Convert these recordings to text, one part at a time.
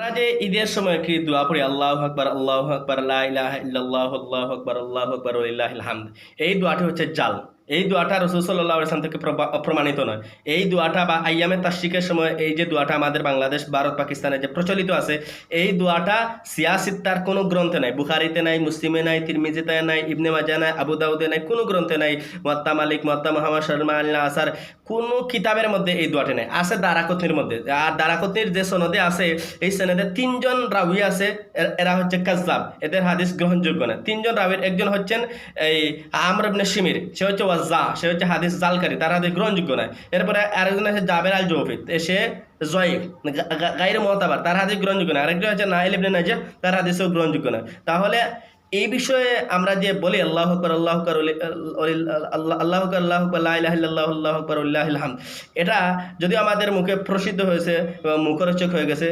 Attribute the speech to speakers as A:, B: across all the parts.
A: আমরা যে ঈদের সময় কি দোয়া পড়ি, আল্লাহ আকবর আল্লাহ আকবর আল্লাহ ইলাহা ইল্লাল্লাহ, আল্লাহ আকবর আল্লাহ আকবর ওলিল্লাহিল হামদ, এই দোয়াটি হচ্ছে জাল। এই দোয়াটা রসুল সাল্লাহ ইসলাম থেকে প্রমাণিত নয়। এই দোয়াটা বা আইয়ামে তাশরিকের সময় এই যে দোয়াটা আমাদের বাংলাদেশ, ভারত, পাকিস্তানে যে প্রচলিত আছে, এই দোয়াটা সিয়াসিত্তার কোনো গ্রন্থে নাই। বুখারিতে নাই, মুসলিমে নাই, তিরমিজিতে নাই, ইবনে মাজা নাই, আবু দাউদে নাই, কোনো গ্রন্থে নাই। মোয়াত্তা মালিক, মোয়াত্তা মোহাম্মদ শর্মা আল্লাহ আসার কোনো কিতাবের মধ্যে এই দোয়াটি নাই। আছে দারাকতির মধ্যে। আর দারাকতির যে সনদে আছে, এই সনদে তিনজন রাউি আছে এরা হচ্ছে কাজলাব এদের হাদিস গ্রহণযোগ্য না। তিনজন রাবির একজন হচ্ছেন এই আমর ইবনে শিমির। সে হচ্ছে ওয়াজা সে হচ্ছে হাদিস জালকারী, তার হাদিস গ্রহণযোগ্য না এরপরে আরেকজন আছে জাবের আল জৌফিদ সে জয়ীফ গাইর মহতাবার, তার হাদিস গ্রহণযোগ্য নয়। আরেকজন হচ্ছে নাইল ইবনে নাজা তার হাদিসও গ্রহণযোগ্য না তাহলে এই বিষয়ে আমরা যে বলি, আল্লাহ আকবর আল্লাহ আকবর আল্লাহ আকবর আল্লাহ আকবর আল্লাহ আল্লাহ আকবর উল্লাহিল হামদ। এটা যদিও আমাদের মুখে প্রসিদ্ধ হয়েছে মুখরোচক হয়ে গেছে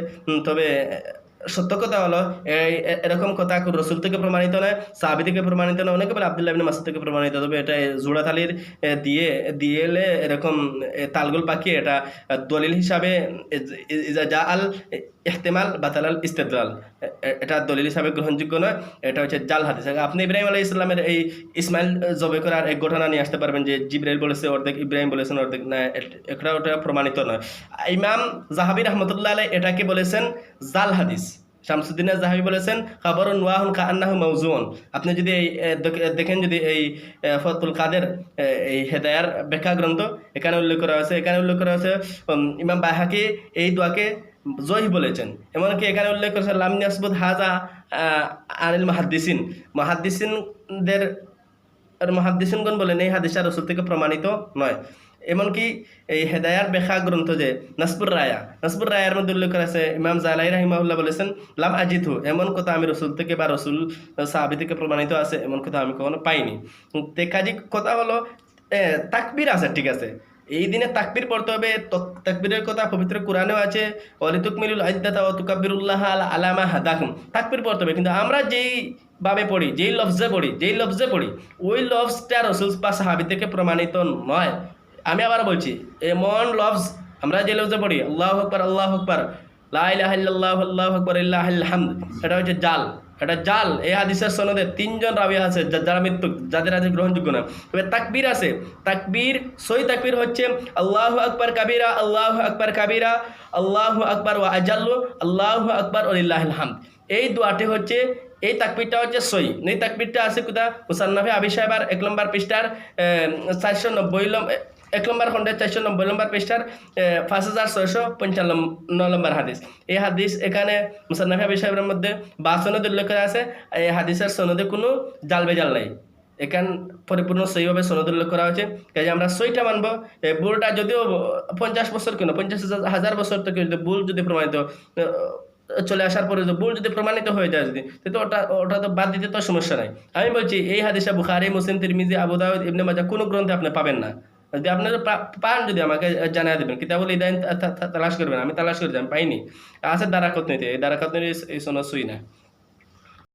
A: তবে সত্য কথা হলো এই এরকম কথা রসুল থেকে প্রমাণিত নয় সাহাবি থেকে প্রমাণিত নয় অনেকে বলে আবদুল্লাহ মাসুদ থেকে প্রমাণিত তবে এটা জোড়া তালির এ, দিয়ে দিয়েলে এরকম তালগোল পাখি এটা দলিল হিসাবে যা আল ইহতেমাল বাতালাল ইস্তেদলাল। এটা দলিল হিসাবে গ্রহণযোগ্য নয় এটা হচ্ছে জাল হাদিস। আপনি ইব্রাহিম আলাই ইসলামের এই ইসমাইল জবে করার এক ঘটনা নিয়ে আসতে পারবেন যে জিব্রাইল বলেছে অর্ধেক ইব্রাহিম বলেছেন অর্ধেক না এট- ওটা প্রমাণিত নয়। ইমাম জাহাবি রহমতুল্লাহ আলাই এটাকে বলেছেন জাল হাদিস। শামসুদ্দিন জাহাবি বলেছেন খাবরুন ওয়াহুন কান্নাহু মাউজুন আপনি যদি এই দেখেন যদি এই ফতুল কাদের এই হেদায়ার ব্যাখ্যা গ্রন্থ এখানে উল্লেখ করা আছে এখানে উল্লেখ করা উম, ইমাম বাহাকি এই দোয়াকে জয় বলেছেন। এমনকি এখানে উল্লেখ করেছে লাম ইয়াসবুত হাজা আনিল মাহাদ্দিসিন। মাহাদ্দিসিনদের মহাদ্দিসিনগণ বলেন এই হাদিসা রসুল থেকে প্রমাণিত নয়। এমনকি এই হেদায়ার বেখা গ্রন্থ যে নাসপুর রায়া নাসপুর রায়ার মধ্যে উল্লেখ করা আছে, ইমাম জালাই রাহিমাউল্লাহ বলেছেন, লাম আজিথু এমন কথা আমি রসুল থেকে বা রসুল সাহাবি থেকে প্রমাণিত আছে, এমন কথা আমি কখনো পাইনি। তে কাজী কথা হলো তাকবির আছে, ঠিক আছে। এই দিনে তাকবির পড়তে হবে, তক- তাকবীরের কথা পবিত্র কোরআনেও আছে, অলিতুকমিলুল আইদাতা ও তুকাব্বিরুল্লাহ আল আলামা হাদাকুম তাকবির পড়তে হবে। কিন্তু আমরা যেই ভাবে পড়ি, যেই লফজে পড়ি, যেই লফজে পড়ি, ওই লফজটা রসুল বা সাহাবি থেকে প্রমাণিত নয়। আমি আবার বলছি, এমন লফজ আমরা যে লফজে পড়ি, আল্লাহ আকবার আল্লাহ আকবার লাহ আল্লাহ আকবর হামদ এটা হচ্ছে জাল এটা জাল, এই হাদিসের সনদে তিনজন রাবি আছে যারা মৃত্যু যাদের হাদিস গ্রহণযোগ্য না। তবে তাকবীর আছে, তাকবীর সই তাকবীর হচ্ছে, আল্লাহ আকবর কাবিরা, আল্লাহ আকবর কাবিরা, আল্লাহ আকবর ওয়া আজাল্লু, আল্লাহ আকবর ওলিল্লাহিল হামদ এই দোয়াটি হচ্ছে, এই তাকবিরটা হচ্ছে সই এই তাকবিরটা আছে কোথা মুসান্নফে আবি সাহেবার এক নম্বর পৃষ্ঠার চারশো নব্বই এক নম্বর খন্ডের চারশো নব্বই নম্বর পৃষ্ঠার পাঁচ হাজার ছয়শো পঞ্চান্ন নম্বর হাদিস। এই হাদিস এখানে মুসান্নফে আবি মধ্যে বা সনদ উল্লেখ করা আছে, এই হাদিসের সনদে কোনো জাল বেজাল নাই। এখান পরিপূর্ণ সইভাবে সনদ উল্লেখ করা হয়েছে। কাজে আমরা সইটা মানব ভুলটা যদিও পঞ্চাশ বছর কেন, পঞ্চাশ হাজার- বছর থেকে যদি ভুল যদি প্রমাণিত চলে আসার পরে যদি ভুল যদি প্রমাণিত হয়ে যায় যদি, তো ওটা ওটা তো বাদ দিতে তো সমস্যা নাই। আমি বলছি, এই হাদিসা বুখারি, মুসলিম, তিরমিজি, আবু ইবনে মাজা কোনো গ্রন্থে আপনি পাবেন না। যদি আপনারা পান যদি আমাকে জানিয়ে দেবেন। কিতাবুল ইদাইন তালাশ করবেন? আমি তালাশ করেছি আমি পাইনি। আছে দারাকত নিতে এই দারাকত নিতে এই সোনা সুই না।